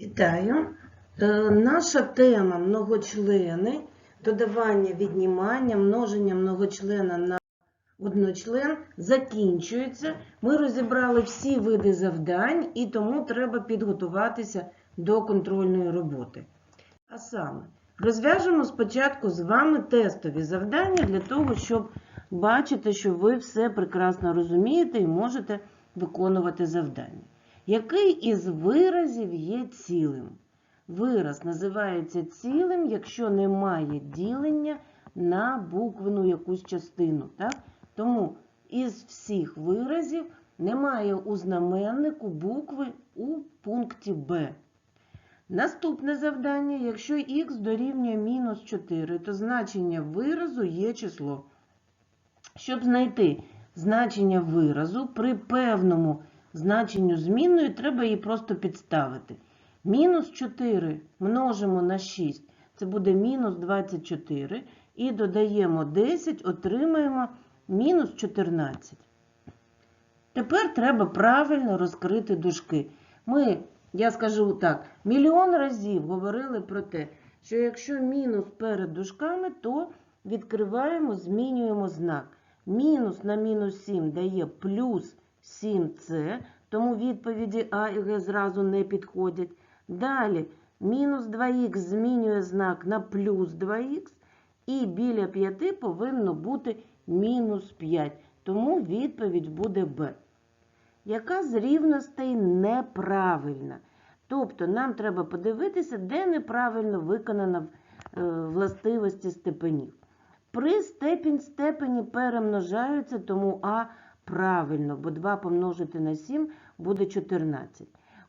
Вітаю! Е, Наша тема многочлени, додавання, віднімання, множення многочлена на одночлен закінчується. Ми розібрали всі види завдань і тому треба підготуватися до контрольної роботи. А саме, розв'яжемо спочатку з вами тестові завдання для того, щоб бачити, що ви все прекрасно розумієте і можете виконувати завдання. Який із виразів є цілим? Вираз називається цілим, якщо немає ділення на буквену якусь частину. Так? Тому із всіх виразів немає у знаменнику букви у пункті Б. Наступне завдання, якщо х дорівнює мінус 4, то значення виразу є число. Щоб знайти значення виразу при певному значенню змінної, треба її просто підставити. Мінус 4 множимо на 6, це буде мінус 24. І додаємо 10, отримаємо мінус 14. Тепер треба правильно розкрити дужки. Ми, я скажу так, мільйон разів говорили про те, що якщо мінус перед дужками, то відкриваємо, змінюємо знак. Мінус на мінус 7 дає плюс 7c, тому відповіді А і Г зразу не підходять. Далі мінус 2х змінює знак на плюс 2х, і біля 5 повинно бути мінус 5, тому відповідь буде Б. Яка з рівностей неправильна? Тобто нам треба подивитися, де неправильно виконана е, властивості степенів. При степінь степені перемножаються, тому А правильно, бо 2 помножити на 7 буде 14.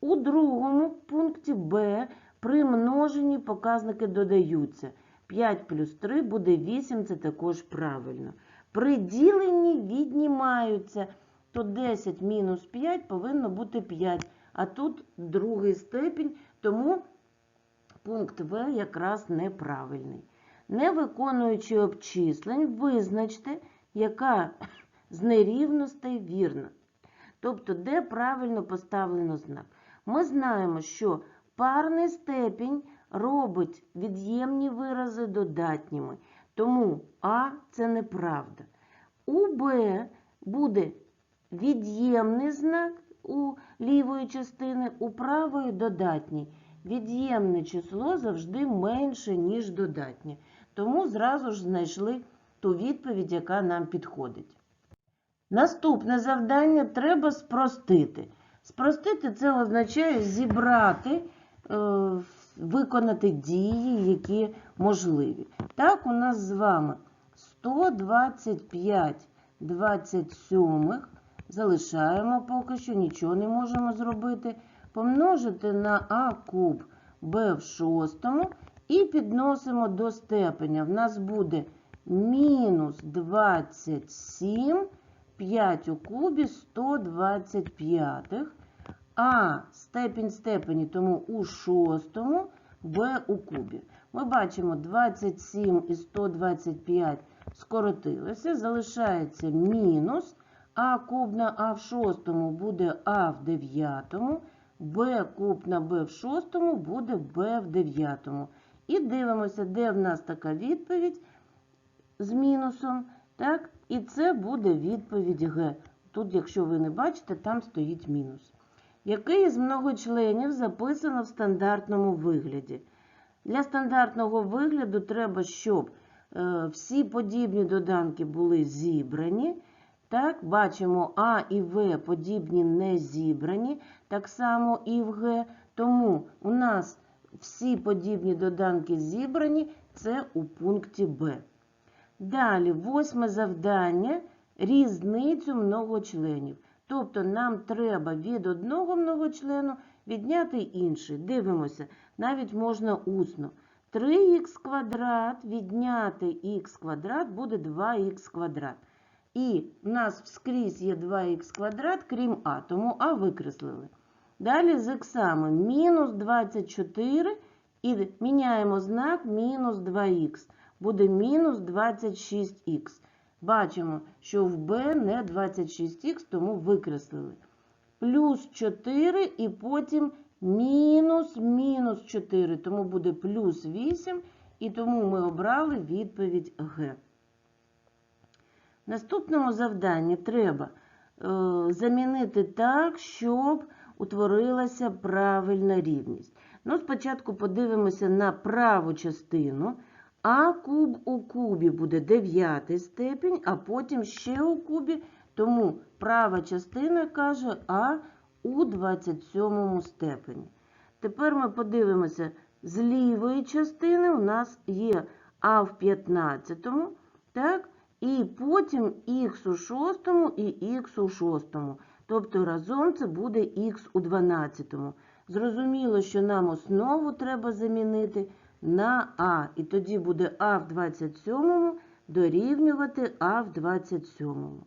У другому пункті Б при множенні показники додаються. 5 плюс 3 буде 8, це також правильно. При діленні віднімаються, то 10 мінус 5 повинно бути 5, а тут другий степінь, тому пункт В якраз неправильний. Не виконуючи обчислень, визначте, яка з нерівностей вірна. Тобто, де правильно поставлено знак. Ми знаємо, що парний степінь робить від'ємні вирази додатніми. Тому А це неправда. У Б буде від'ємний знак у лівої частини, у правої додатній. Від'ємне число завжди менше, ніж додатнє. Тому зразу ж знайшли ту відповідь, яка нам підходить. Наступне завдання треба спростити. Спростити це означає зібрати, е, виконати дії, які можливі. Так, у нас з вами 125 27 залишаємо поки що, нічого не можемо зробити. Помножити на А куб Б в шостому і підносимо до степеня. В нас буде мінус 27, 5 у кубі 125. А степінь степені, тому у шостому, Б у кубі. Ми бачимо 27 і 125 скоротилося, залишається мінус. А куб на А в шостому буде А в дев'ятому. Б куб на Б в шостому буде Б в дев'ятому. І дивимося, де в нас така відповідь з мінусом. Так? І це буде відповідь Г. Тут, якщо ви не бачите, там стоїть мінус. Який з многочленів записано в стандартному вигляді? Для стандартного вигляду треба, щоб е, всі подібні доданки були зібрані. Так, бачимо, А і В подібні не зібрані, так само і в Г. Тому у нас всі подібні доданки зібрані, це у пункті Б. Далі, восьме завдання різницю многочленів. Тобто нам треба від одного многочлену відняти інший. Дивимося, навіть можна усно. 3х квадрат відняти х квадрат буде 2х квадрат. І в нас вскрізь є 2х квадрат, крім А, тому А викреслили. Далі з х мінус 24 і міняємо знак мінус 2х. Буде мінус 26х. Бачимо, що в b не 26х, тому викреслили. Плюс 4 і потім мінус мінус 4, тому буде плюс 8, і тому ми обрали відповідь Г. В наступному завданні треба е, замінити так, щоб утворилася правильна рівність. Ну, спочатку подивимося на праву частину. А куб у кубі буде 9 степінь, а потім ще у кубі, тому права частина каже А у 27 степені. Тепер ми подивимося, з лівої частини у нас є А в 15, так? і потім х у 6 і х у 6. Тобто разом це буде х у 12. Зрозуміло, що нам основу треба замінити на А. І тоді буде А в 27 дорівнювати А в 27.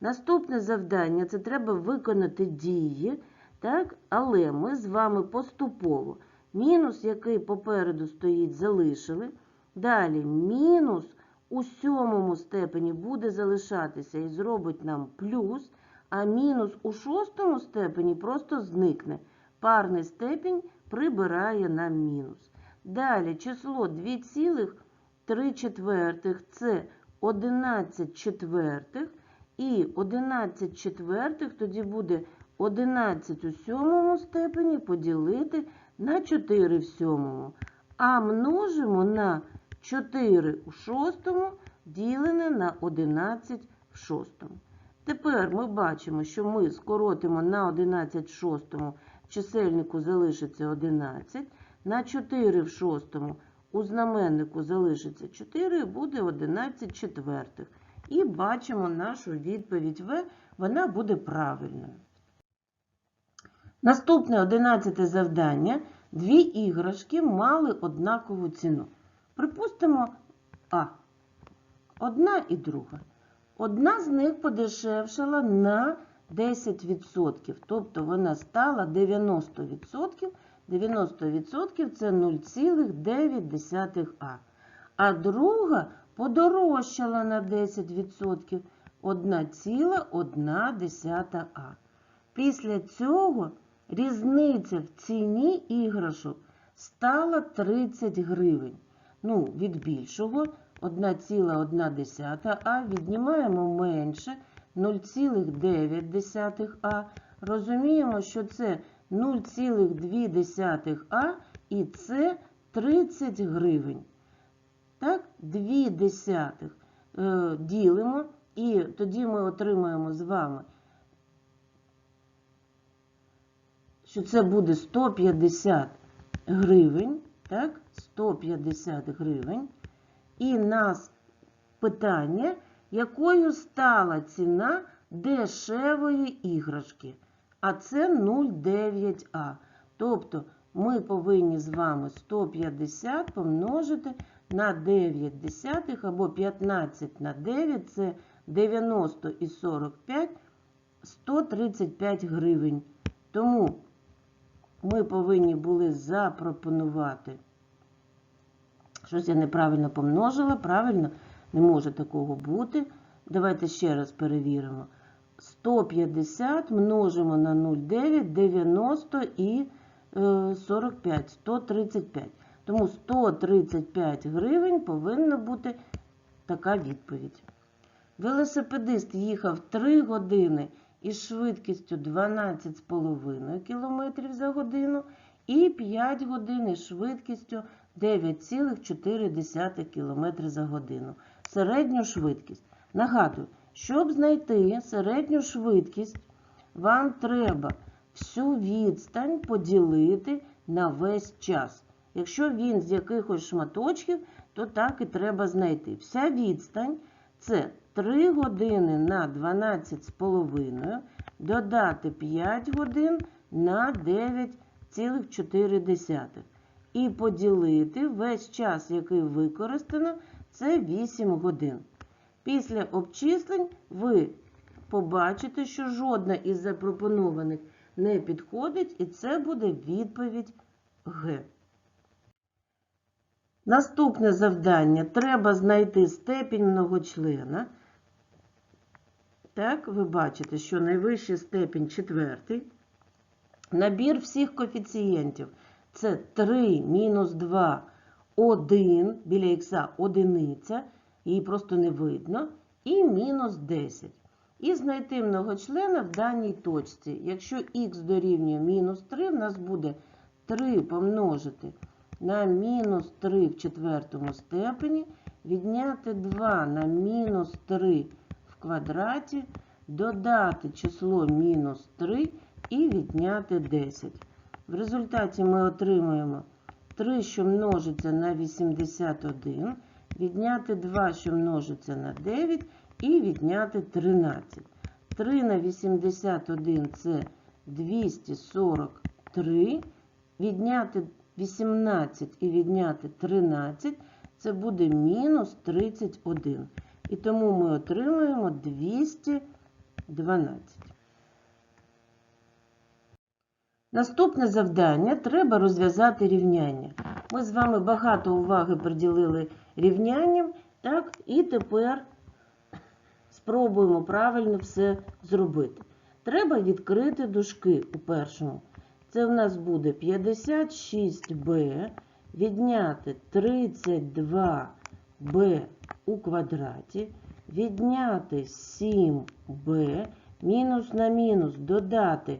Наступне завдання це треба виконати дії, так? але ми з вами поступово. Мінус, який попереду стоїть, залишили. Далі мінус у сьомому степені буде залишатися і зробить нам плюс, а мінус у шостому степені просто зникне. Парний степінь прибирає нам мінус. Далі число 2,3 четвертих це 11 четвертих. І 11 четвертих тоді буде 11 у сьомому степені поділити на 4 в сьомому. А множимо на 4 у шостому ділене на 11 в шостому. Тепер ми бачимо, що ми скоротимо на 11 в шостому, в чисельнику залишиться 11, на 4 в шостому у знаменнику залишиться 4 і буде 11 четвертих. І бачимо нашу відповідь В, вона буде правильною. Наступне 11 завдання. Дві іграшки мали однакову ціну. Припустимо, А. Одна і друга. Одна з них подешевшала на 10%, тобто вона стала 90%. 90% це 0,9 А. А друга подорожчала на 10%, 1,1 А. Після цього різниця в ціні іграшок стала 30 гривень. Ну, від більшого 1,1 А віднімаємо менше 0,9 А. Розуміємо, що це 0,2 А і це 30 гривень. Так, 2 десятих е, ділимо, і тоді ми отримаємо з вами, що це буде 150 гривень. Так, 150 гривень. І нас питання, якою стала ціна дешевої іграшки. А це 0,9А. Тобто ми повинні з вами 150 помножити на 9 десятих або 15 на 9 це 90 і 45 135 гривень. Тому ми повинні були запропонувати. Щось я неправильно помножила, правильно? Не може такого бути. Давайте ще раз перевіримо. 150 множимо на 0,9, 90 і 45, 135. Тому 135 гривень повинна бути така відповідь. Велосипедист їхав 3 години із швидкістю 12,5 км за годину і 5 годин із швидкістю 9,4 км за годину. Середню швидкість. Нагадую, щоб знайти середню швидкість, вам треба всю відстань поділити на весь час. Якщо він з якихось шматочків, то так і треба знайти. Вся відстань це 3 години на 12,5, додати 5 годин на 9,4. І поділити весь час, який використано, це 8 годин. Після обчислень ви побачите, що жодна із запропонованих не підходить, і це буде відповідь Г. Наступне завдання треба знайти степінь многочлена. Так, ви бачите, що найвищий степінь четвертий. Набір всіх коефіцієнтів це 3 мінус 2, 1, біля х одиниця, її просто не видно, і мінус 10. І знайти многочлена в даній точці. Якщо х дорівнює мінус 3, в нас буде 3 помножити на мінус 3 в четвертому степені, відняти 2 на мінус 3 в квадраті, додати число мінус 3 і відняти 10. В результаті ми отримуємо 3, що множиться на 81, відняти 2, що множиться на 9, і відняти 13. 3 на 81 це 243. Відняти 18 і відняти 13 це буде мінус 31. І тому ми отримуємо 212. Наступне завдання треба розв'язати рівняння. Ми з вами багато уваги приділили рівнянням, так, і тепер спробуємо правильно все зробити. Треба відкрити дужки у першому. Це в нас буде 56b відняти 32b у квадраті, відняти 7b, мінус на мінус додати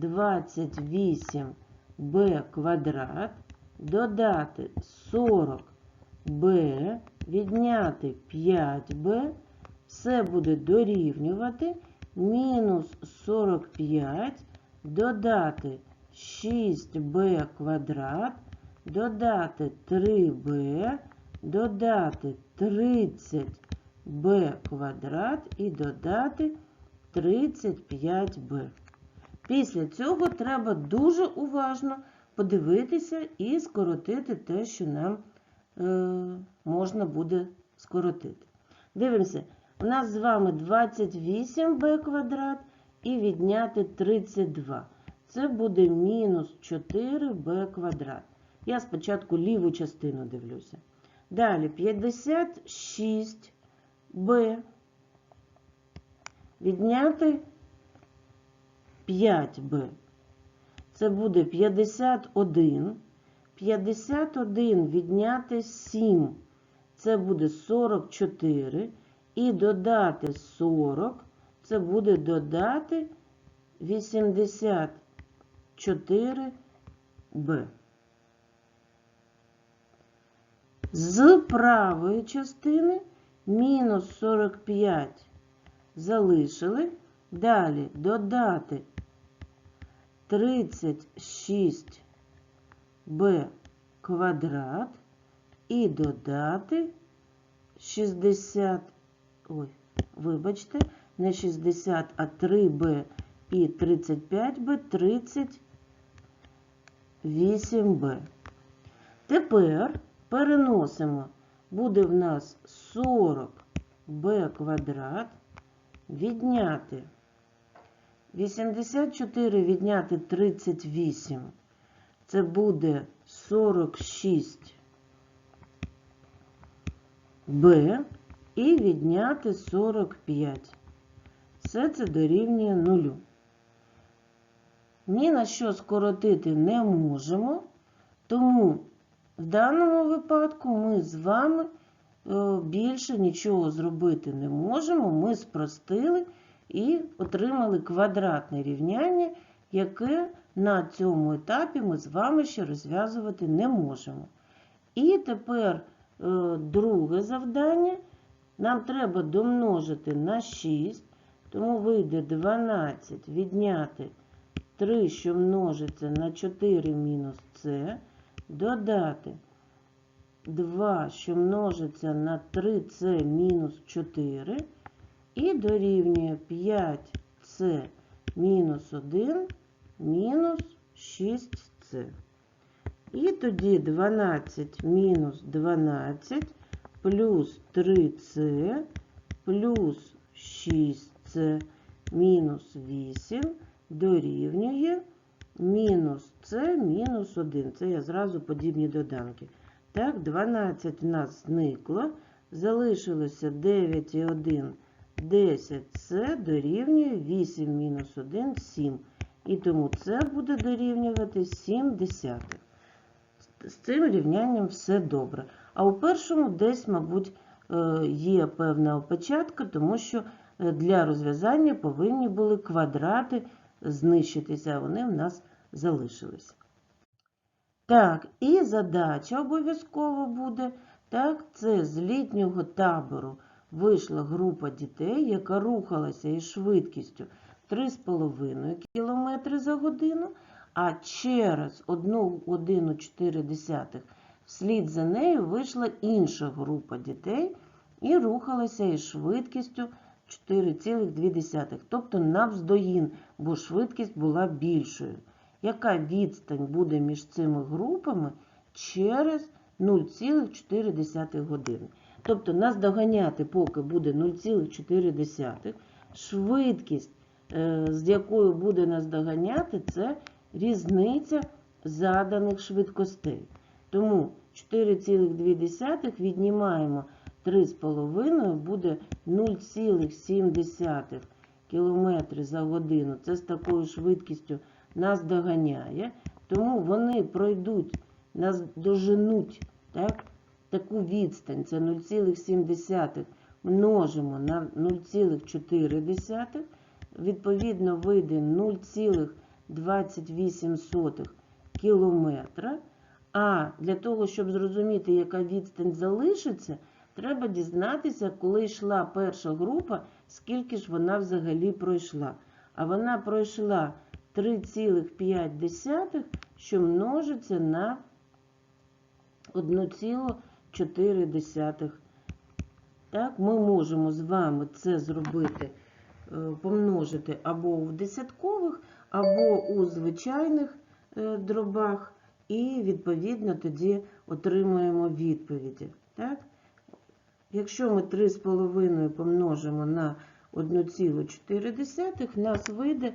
28b квадрат, додати 40b, відняти 5b, все буде дорівнювати мінус 45, додати 6b квадрат, додати 3b, додати 30b квадрат і додати 35b. Після цього треба дуже уважно подивитися і скоротити те, що нам е, можна буде скоротити. Дивимося, у нас з вами 28b квадрат і відняти 32. Це буде мінус 4b квадрат. Я спочатку ліву частину дивлюся. Далі 56b. Відняти 5b. Це буде 51. 51 відняти 7. Це буде 44. І додати 40. Це буде додати 84b. З правої частини мінус 45 залишили. Далі додати 36b квадрат і додати 60, ой, вибачте, не 60, а 3b і 35b, 38b. Тепер переносимо, буде в нас 40b квадрат, відняти 84 відняти 38. Це буде 46 Б і відняти 45. Все це дорівнює нулю. Ні на що скоротити не можемо, тому в даному випадку ми з вами е, більше нічого зробити не можемо. Ми спростили і отримали квадратне рівняння, яке на цьому етапі ми з вами ще розв'язувати не можемо. І тепер е, друге завдання. Нам треба домножити на 6, тому вийде 12 відняти 3, що множиться на 4 мінус С, додати 2, що множиться на 3С мінус 4, і дорівнює 5С мінус 1 мінус 6С. І тоді 12 мінус 12 плюс 3С плюс 6С мінус 8 дорівнює мінус С мінус 1. Це я зразу подібні доданки. Так, 12 в нас зникло. Залишилося 9 і 1 10 це дорівнює 8 мінус 1 7. І тому це буде дорівнювати 7 десятих. з цим рівнянням все добре. А у першому десь, мабуть, е, є певна опечатка, тому що е, для розв'язання повинні були квадрати знищитися, а вони в нас залишились. Так, і задача обов'язково буде. Так, це з літнього табору вийшла група дітей, яка рухалася із швидкістю 3,5 км за годину, а через 1 годину 4 вслід за нею вийшла інша група дітей і рухалася із швидкістю 4,2, тобто навздогін, бо швидкість була більшою. Яка відстань буде між цими групами через 0,4 години? Тобто нас доганяти, поки буде 0,4, швидкість, е, з якою буде нас доганяти, це різниця заданих швидкостей. Тому 4,2 віднімаємо 3,5 буде 0,7 км за годину. Це з такою швидкістю нас доганяє. Тому вони пройдуть, нас доженуть так, таку відстань. Це 0,7 множимо на 0,4. Відповідно, вийде 0,28 кілометра. А для того, щоб зрозуміти, яка відстань залишиться, треба дізнатися, коли йшла перша група, скільки ж вона взагалі пройшла. А вона пройшла 3,5, що множиться на 1,4. Так, ми можемо з вами це зробити, е, помножити або в десяткових, або у звичайних е, дробах, і, відповідно, тоді отримуємо відповіді. Так? Якщо ми 3,5 помножимо на 1,4, в нас вийде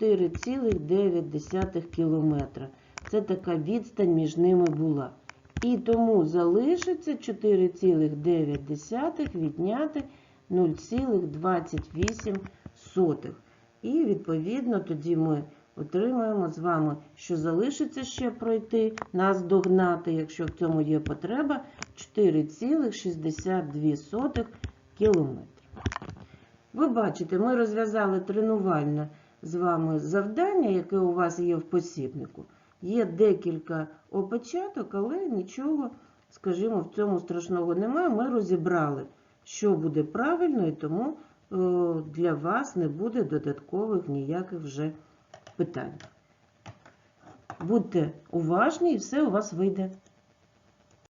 4,9 кілометра. Це така відстань між ними була. І тому залишиться 4,9 відняти 0,28. І, відповідно, тоді ми отримаємо з вами, що залишиться ще пройти, нас догнати, якщо в цьому є потреба, 4,62 кілометри. Ви бачите, ми розв'язали тренувальне з вами завдання, яке у вас є в посібнику. Є декілька опечаток, але нічого, скажімо, в цьому страшного немає. Ми розібрали, що буде правильно, і тому е, для вас не буде додаткових ніяких вже питань. Будьте уважні і все у вас вийде.